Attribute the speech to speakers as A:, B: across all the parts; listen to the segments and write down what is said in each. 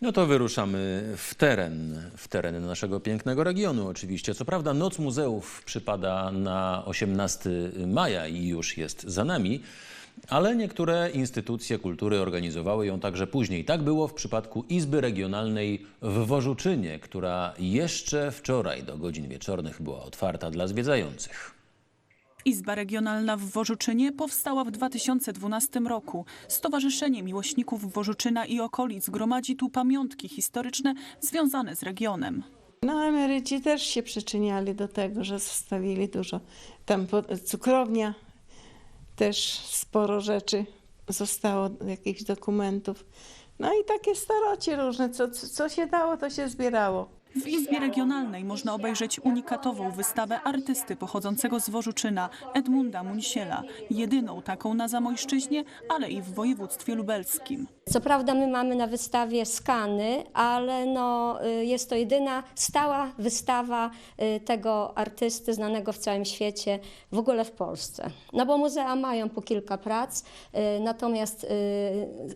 A: No to wyruszamy w teren, w teren naszego pięknego regionu oczywiście. Co prawda Noc Muzeów przypada na 18 maja i już jest za nami, ale niektóre instytucje kultury organizowały ją także później. Tak było w przypadku Izby Regionalnej w Wożuczynie, która jeszcze wczoraj do godzin wieczornych była otwarta dla zwiedzających.
B: Izba Regionalna w Wożuczynie powstała w 2012 roku. Stowarzyszenie Miłośników Wożuczyna i okolic gromadzi tu pamiątki historyczne związane z regionem.
C: No emeryci też się przyczyniali do tego, że zostawili dużo. Tam cukrownia, też sporo rzeczy zostało, jakichś dokumentów. No i takie starocie różne, co co się dało, to się zbierało.
B: W Izbie Regionalnej można obejrzeć unikatową wystawę artysty pochodzącego z Wożuczyna, Edmunda Munsiela. Jedyną taką na Zamojszczyźnie, ale i w województwie lubelskim.
D: Co prawda my mamy na wystawie skany, ale no, y, jest to jedyna stała wystawa y, tego artysty znanego w całym świecie, w ogóle w Polsce. No bo muzea mają po kilka prac, y, natomiast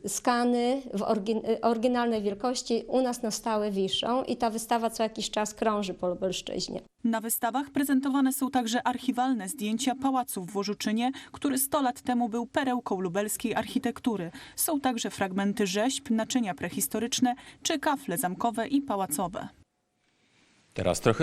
D: skany w orygin- oryginalnej wielkości u nas na stałe wiszą i ta wystawa co jakiś czas krąży po Lubelszczyźnie.
B: Na wystawach prezentowane są także archiwalne zdjęcia pałacu w Wożuczynie, który 100 lat temu był perełką lubelskiej architektury. Są także fragmenty rzeźb, naczynia prehistoryczne czy kafle zamkowe i pałacowe.
A: Teraz trochę